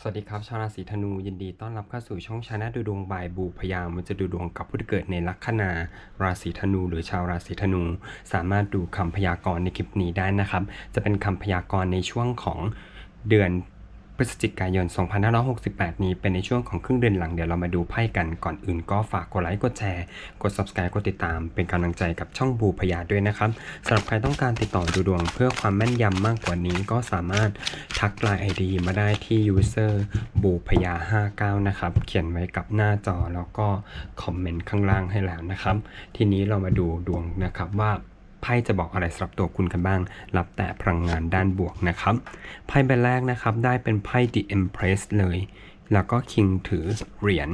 สวัสดีครับ ชาวราศีธนูยินดีต้อนรับเข้าสู่ช่องชาแนลดูดวงบายบูพยามมันจะดูดวงกับผู้ที่เกิดในลัคนาราศีธนู หรือชาวราศีธนู สามารถดูคำพยากรณ์ในคลิปนี้ได้นะครับ จะเป็นคำพยากรณ์ในช่วงของเดือน พฤศจิกายน 2568 นี้เป็นในช่วงของครึ่งเดือนหลังเดี๋ยวเรามาดูไพ่กันก่อนอื่นก็ฝากกดไลค์กดแชร์ กด subscribe กดติดตาม เป็นกำลังใจกับช่องบูพยาด้วยนะครับสำหรับใครต้องการติดต่อดูดวงเพื่อความแม่นยำมากกว่านี้ก็สามารถทักไลน์ไอดีมาได้ที่ user บูพยา 59 นะครับ เขียนไว้กับหน้าจอแล้วก็คอมเมนต์ข้างล่างให้แล้วนะครับ ทีนี้เรามาดูดวงนะครับว่า ไพ่จะบอกอะไรสำหรับตัวคุณกันบ้าง รับแต่พลังงานด้านบวกนะครับ ไพ่ใบแรกนะครับ ได้เป็นไพ่ The Empress เลย แล้วก็ King ถือเหรียญ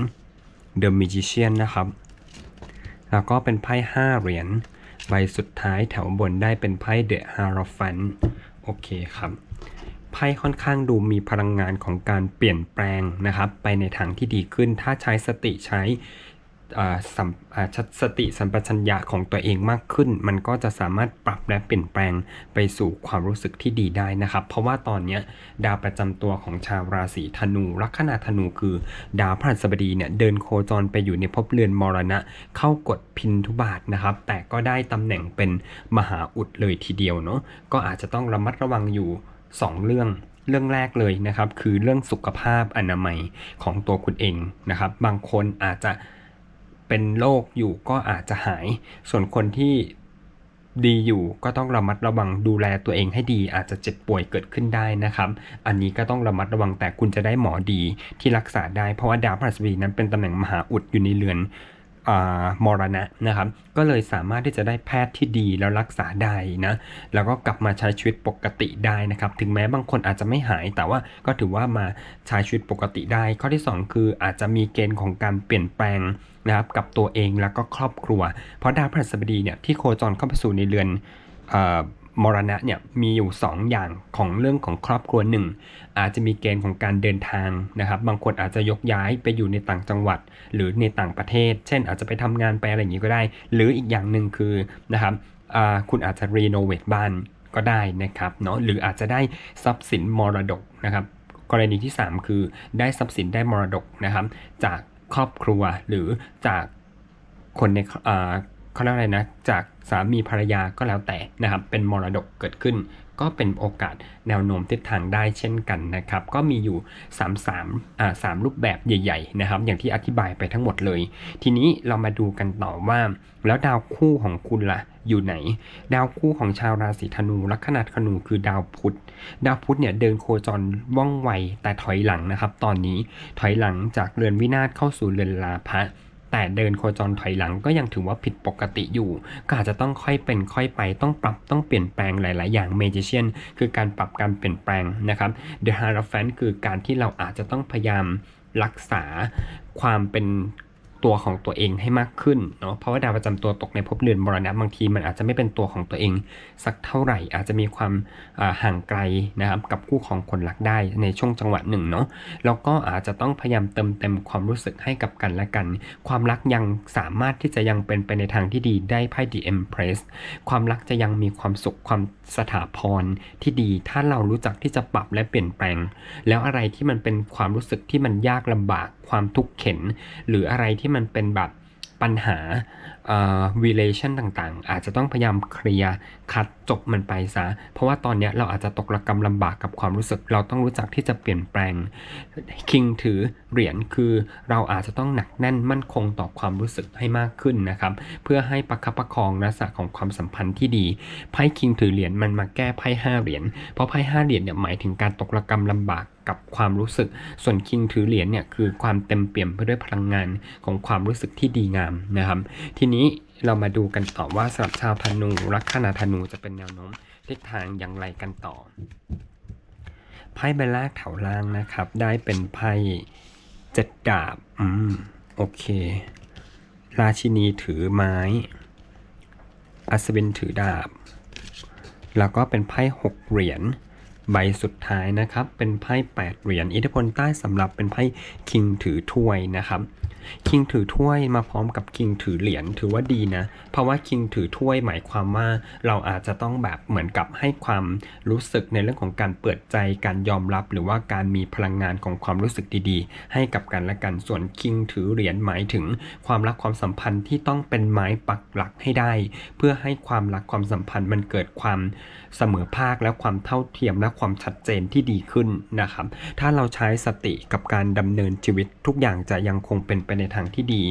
The Magician นะครับ แล้วก็เป็นไพ่5เหรียญ ใบสุดท้ายแถวบนได้เป็นไพ่ The Hierophant โอเคครับ ไพ่ค่อนข้างดูมีพลังงานของการเปลี่ยนแปลงนะครับ ไปในทางที่ดีขึ้น ถ้าใช้สติใช้ สัมอ่าชัดสติสัมปชัญญะของตัวเองมากขึ้น มันก็จะสามารถปรับและเปลี่ยนแปลงไปสู่ความรู้สึกที่ดีได้นะครับ เพราะว่าตอนเนี้ยดาวประจำตัวของชาวราศีธนูลัคนาธนูคือ ดาวพฤหัสบดีเนี่ยเดินโคจรไปอยู่ในภพเรือนมรณะ เข้ากฎพินทุบาทนะครับ แต่ก็ได้ตำแหน่งเป็นมหาอุดเลยทีเดียวเนาะก็อาจจะต้องระมัดระวังอยู่ 2 เรื่องเรื่องแรกเลยนะครับ คือเรื่องสุขภาพอนามัยของตัวคุณเองนะครับ บางคนอาจจะ เป็นโรคอยู่ก็อาจจะหาย ส่วนคนที่ดีอยู่ก็ต้องระมัดระวังดูแลตัวเองให้ดี อาจจะเจ็บป่วยเกิดขึ้นได้นะครับ อันนี้ก็ต้องระมัดระวังแต่คุณจะได้หมอดีที่รักษาได้เพราะว่าดาวพฤหัสบดีนั้นเป็นตำแหน่งมหาอุดอยู่ในเรือน มรณะนะครับ ก็เลยสามารถที่จะได้แพทย์ที่ดีแล้วรักษาได้นะ แล้วก็กลับมาใช้ชีวิตปกติได้นะครับ ถึงแม้บางคนอาจจะไม่หาย แต่ว่าก็ถือว่ามาใช้ชีวิตปกติได้ ข้อที่ 2 คืออาจจะมีเกณฑ์ของการเปลี่ยนแปลงนะครับกับตัวเองแล้วก็ครอบครัว เพราะดาวพฤหัสบดีเนี่ยที่โคจรเข้าไปสู่ในเรือนอ มรณะเนี่ยมีอยู่ 2 อย่างของเรื่องของครอบครัวหนึ่งอาจจะมีเกณฑ์ของการเดินทางนะครับ บางคนอาจจะยกย้ายไปอยู่ในต่างจังหวัด หรือในต่างประเทศ เช่น อาจจะไปทำงานไปอะไรอย่างนี้ก็ได้ หรืออีกอย่างหนึ่งคือนะครับคุณอาจจะรีโนเวทบ้านก็ได้นะครับเนาะหรืออาจจะได้ทรัพย์สินมรดกนะครับ กรณีที่ 3 คือได้ทรัพย์สินได้มรดกนะครับ จากครอบครัวหรือจากคนใน เขาเรียกอะไรนะ จากสามีภรรยาก็แล้วแต่นะครับ เป็นมรดกเกิดขึ้น ก็เป็นโอกาสแนวโน้มทิศทางได้เช่นกันนะครับ ก็มีอยู่ 3 3อ่าสามรูปแบบใหญ่ ๆ นะครับ อย่างที่อธิบายไปทั้งหมดเลย ทีนี้เรามาดูกันต่อว่า แล้วดาวคู่ของคุณล่ะอยู่ไหน ดาวคู่ของชาวราศีธนูลัคนาธนูคือดาวพุธ ดาวพุธเนี่ยเดินโคจรว่องไวแต่ถอยหลังนะครับ ตอนนี้ถอยหลังจากเรือนวินาศเข้าสู่เรือนลาภะ แต่เดินโคจรถอยหลังก็ยังถือว่าผิดปกติอยู่ ก็อาจจะต้องค่อยเป็นค่อยไปต้องปรับต้องเปลี่ยนแปลงหลาย ๆ อย่างเมจิเชียนคือการปรับการเปลี่ยนแปลงนะครับเดอะฮาร์ฟแฟนคือการที่เราอาจจะต้องพยายามรักษาความเป็น ตัวของตัวเองให้มากขึ้นเนาะเพราะว่าดาวประจำตัวตกในภพเรือนมรณะบางทีมันอาจจะไม่เป็นตัวของตัวเองสักเท่าไหร่ อาจจะมีความห่างไกลนะครับกับคู่ของคนรักได้ในช่วงจังหวะหนึ่งเนาะแล้วก็อาจจะต้องพยายามเติมเต็มความรู้สึกให้กับกันและกัน ความรักยังสามารถที่จะยังเป็นไปในทางที่ดีได้ไพ่ The Empress ความรักจะยังมีความสุขความสถาพรที่ดี ถ้าเรารู้จักที่จะปรับและเปลี่ยนแปลง แล้วอะไรที่มันเป็นความรู้สึกที่มันยากลำบากความทุกข์เข็น หรืออะไรที่มันเป็นแบบปัญหาเอ่อ relation ต่างๆ อาจจะต้องพยายามเคลียร์คัดจบมันไปซะ เพราะว่าตอนนี้เราอาจจะตกระกำลำบากกับความรู้สึก เราต้องรู้จักที่จะเปลี่ยนแปลงคิงถือเหรียญคือเราอาจจะต้องหนักแน่นมั่นคงต่อความรู้สึกให้มากขึ้นนะครับ เพื่อให้ประคับประคองลักษณะของความสัมพันธ์ที่ดีไพ่คิงถือเหรียญมันมาแก้ไพ่ห้าเหรียญเพราะไพ่ห้าเหรียญเนี่ยหมายถึงการตกระกำลำบากกับความรู้สึก ส่วนคิงถือเหรียญเนี่ยคือความเต็มเปี่ยมไปด้วยพลังงานของความรู้สึกที่ดีงามนะครับ ทีนี้เรามาดูกันต่อว่าสำหรับชาวธนูลัคนาธนูจะเป็นแนวโน้มทิศทางอย่างไรกันต่อ ไพ่ใบแรกแถวล่างนะครับ ได้เป็นไพ่เจ็ดดาบ อืม โอเค ราชินีถือไม้ อัศวินถือดาบ แล้วก็เป็นไพ่หกเหรียญ ใบสุดท้ายนะครับ เป็นไพ่แปดเหรียญอิทธิพลใต้สำหรับเป็นไพ่คิงถือถ้วยนะครับ คิงถือถ้วยมาพร้อมกับคิงถือเหรียญถือว่าดีนะ เพราะว่าคิงถือถ้วยหมายความว่าเราอาจจะต้องแบบเหมือนกับให้ความรู้สึกในเรื่องของการเปิดใจการยอมรับ หรือว่าการมีพลังงานของความรู้สึกดีๆ ให้กับกันและกันส่วนคิงถือเหรียญหมายถึงความรักความสัมพันธ์ที่ต้องเป็นไม้ปักหลักให้ได้ เพื่อให้ความรักความสัมพันธ์มันเกิดความเสมอภาคและความเท่าเทียมและความชัดเจนที่ดีขึ้นนะครับ ถ้าเราใช้สติกับการดำเนินชีวิตทุกอย่างจะยังคงเป็นไปในทางที่ดี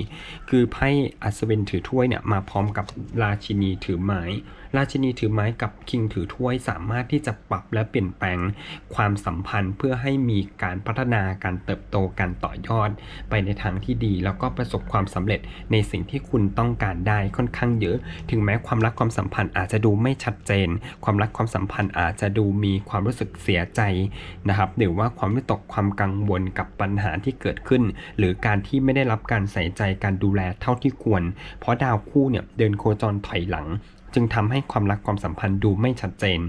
คือไพ่อัศวินถือถ้วยเนี่ยมาพร้อมกับราชินีถือไม้ ราชินีถือไม้กับคิงถือถ้วยสามารถที่จะปรับและเปลี่ยนแปลงความสัมพันธ์เพื่อให้มีการพัฒนาการเติบโตการต่อยอด ไปในทางที่ดี แล้วก็ประสบความสำเร็จในสิ่งที่คุณต้องการได้ค่อนข้างเยอะ ถึงแม้ความรักความสัมพันธ์อาจจะดูไม่ชัดเจน ความรักความสัมพันธ์อาจจะดูมีความรู้สึกเสียใจนะครับหรือว่าความวิตกความกังวลกับปัญหาที่เกิดขึ้น หรือการที่ไม่ได้รับการใส่ใจการดูแลเท่าที่ควร เพราะดาวคู่เนี่ยเดินโคจรถอยหลัง จึงทำให้ความรักความสัมพันธ์ดูไม่ชัดเจน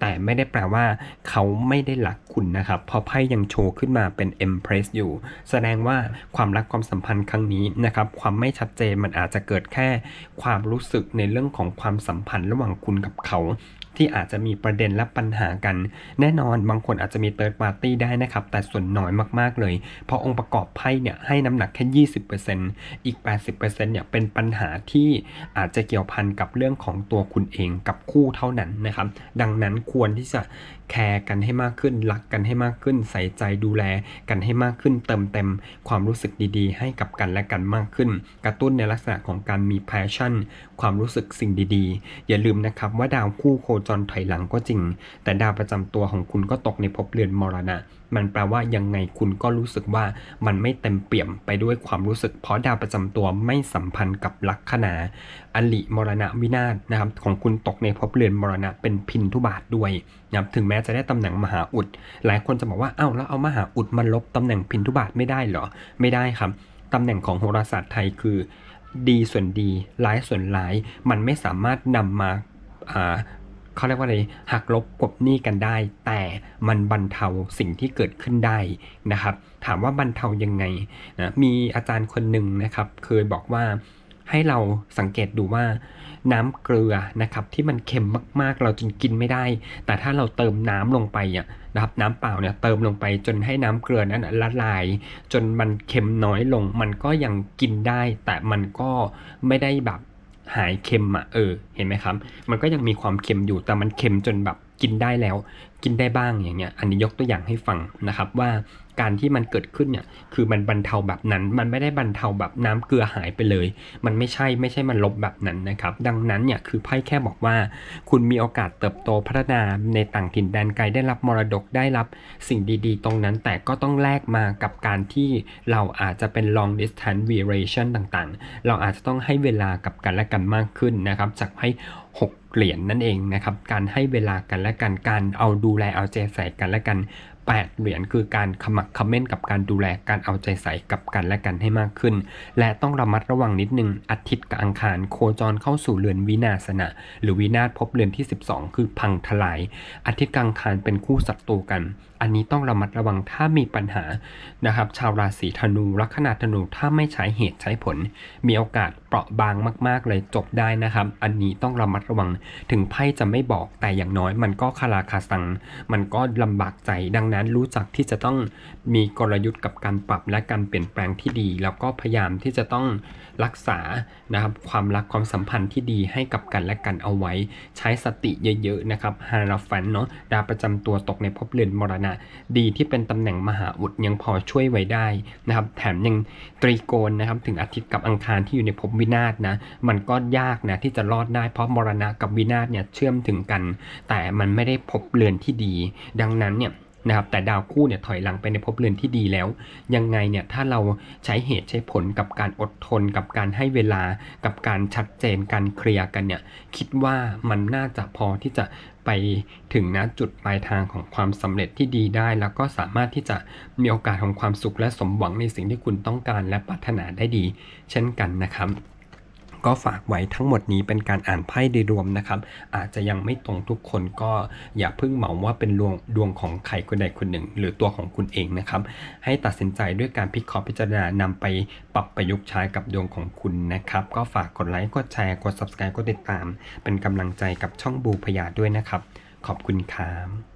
แต่ไม่ได้แปลว่า เขาไม่ได้รักคุณนะครับ เพราะไพ่ยังโชว์ขึ้นมาเป็น Empress อยู่ แสดงว่าความรักความสัมพันธ์ครั้งนี้นะครับ ความไม่ชัดเจนมันอาจจะเกิดแค่ ความรู้สึกในเรื่องของความสัมพันธ์ระหว่างคุณกับเขา ที่อาจจะมีประเด็นและปัญหากัน แน่นอนบางคนอาจจะมีเติร์ดปาร์ตี้ได้นะครับ แต่ส่วนน้อยมากๆเลย เพราะองค์ประกอบไพ่เนี่ยให้น้ำหนักแค่ 20%อีก 80%เนี่ยเป็นปัญหาที่อาจจะเกี่ยวพันกับเรื่องของตัวคุณเองกับคู่เท่านั้นนะครับ ดังนั้นควรที่จะ แคร์กันให้มากขึ้นรักกันให้มากขึ้น ใส่ใจดูแลกันให้มากขึ้น เติมเต็มความรู้สึกดีๆ ให้กับกันและกันมากขึ้น กระตุ้นในลักษณะของการมี passion ความรู้สึกสิ่งดีๆ อย่าลืมนะครับว่าดาวคู่โคจรถอยหลังก็จริง แต่ดาวประจำตัวของคุณก็ตกในภพเรือนมรณะ มันแปลว่ายังไงคุณก็รู้สึกว่ามันไม่เต็มเปี่ยมไปด้วยความรู้สึก เพราะดาวประจำตัวไม่สัมพันธ์กับลัคนาอลิมรณะวินาศนะครับของคุณตกในภพเรือนมรณะเป็นพินทุบาทด้วยนะครับถึงแม้จะได้ตำแหน่งมหาอุด หลายคนจะบอกว่าเอ้าแล้วเอามหาอุดมาลบตำแหน่งพินทุบาทไม่ได้เหรอไม่ได้ครับตำแหน่งของโหราศาสตร์ไทยคือ ดีส่วนดีร้ายส่วนร้าย มันไม่สามารถนำมาอ่า เขาเรียกว่าอะไรหักลบกบหนี้กันได้ แต่มันบรรเทาสิ่งที่เกิดขึ้นได้นะครับ ถามว่าบรรเทายังไงนะมีอาจารย์คนหนึ่งนะครับ เคยบอกว่าให้เราสังเกตดูว่าน้ำเกลือนะครับที่มันเค็มมากๆ เราจนกินไม่ได้ แต่ถ้าเราเติมน้ำลงไปอะนะครับน้ำเปล่าเนี่ยเติมลงไปจนให้น้ำเกลือนั้นละลาย จนมันเค็มน้อยลง มันก็ยังกินได้ แต่มันก็ไม่ได้แบบ หายเค็มอะเออเห็นไหมครับ มันก็ยังมีความเค็มอยู่แต่มันเค็มจนแบบกินได้แล้ว กินได้บ้างอย่างเงี้ย อันนี้ยกตัวอย่างให้ฟังนะครับว่า การที่มันเกิดขึ้นเนี่ย คือมันบรรเทาแบบนั้น มันไม่ได้บรรเทาแบบน้ำเกลือหายไปเลย มันไม่ใช่ ไม่ใช่มันลบแบบนั้นนะครับ ดังนั้นเนี่ย คือไพ่แค่บอกว่า คุณมีโอกาสเติบโตพัฒนาในต่างถิ่นแดนไกล ได้รับมรดก ได้รับสิ่งดีๆ ตรงนั้น แต่ก็ต้องแลกมากับการที่เราอาจจะเป็น long distance variation ต่างๆ เราอาจจะต้องให้เวลากับกันและกันมากขึ้นนะครับ จากไพ่หกเหรียญนนั่นเองนะครับ การให้เวลากันและกัน การเอาดูแลเอาใจใส่กันและกัน 8 เหรียญคือการขมักขม้นกับการดูแลการเอาใจใส่กับกันและกันให้มากขึ้น และต้องระมัดระวังนิดนึงอาทิตย์กับอังคารโคจรเข้าสู่เรือนวินาศนะหรือวินาศพบเรือนที่ 12 คือพังทลาย อาทิตย์กับอังคารเป็นคู่ศัตรูกัน อันนี้ต้องระมัดระวังถ้ามีปัญหานะครับชาวราศีธนูลัคนาธนูถ้าไม่ใช้เหตุใช้ผล มีโอกาส เปราะบางมาก ๆ เลยจบได้นะครับ อันนี้ต้องระมัดระวังถึงไพ่จะไม่บอกแต่อย่างน้อย มันก็คาราคาซัง มันก็ลำบากใจ ดังนั้นรู้จักที่จะต้องมีกลยุทธ์กับการปรับและการเปลี่ยนแปลงที่ดี แล้วก็พยายามที่จะต้องรักษานะครับความรักความสัมพันธ์ที่ดีให้กับกันและกันเอาไว้ ใช้สติเยอะ ๆ นะครับฮาราฟันเนาะดาวประจำตัวตกในภพเรือนมรณะ ดีที่เป็นตำแหน่งมหาอุดยังพอช่วยไว้ได้นะครับแถมยังตรีโกณนะครับถึงอาทิตย์กับอังคารที่อยู่ในภพวินาศนะ มันก็ยากนะที่จะรอดได้เพราะมรณะกับวินาศเนี่ยเชื่อมถึงกัน แต่มันไม่ได้พบเรือนที่ดี ดังนั้นเนี่ยนะครับแต่ดาวคู่เนี่ยถอยหลังไปในภพเรือนที่ดีแล้ว ยังไงเนี่ยถ้าเราใช้เหตุใช้ผลกับการอดทน กับการให้เวลากับการชัดเจนการเคลียร์กันเนี่ยคิดว่ามันน่าจะพอที่จะไปถึงนะจุดปลายทางของความสำเร็จที่ดีได้ แล้วก็สามารถที่จะมีโอกาสของความสุขและสมหวังในสิ่งที่คุณต้องการและปรารถนาได้ดี เช่นกันนะครับ ก็ฝากไว้ทั้งหมดนี้เป็นการอ่านไพ่โดยรวมนะครับ อาจจะยังไม่ตรงทุกคนก็อย่าเพิ่งเหมาว่าเป็นดวงดวงของใครคนใดคนหนึ่ง หรือตัวของคุณเองนะครับ ให้ตัดสินใจด้วยการพิเคราะห์พิจารณานำไปปรับประยุกต์ใช้กับดวงของคุณนะครับ ก็ฝากกดไลค์กดแชร์กด subscribe กดติดตาม เป็นกำลังใจกับช่องบูพยาด้วยนะครับ ขอบคุณครับ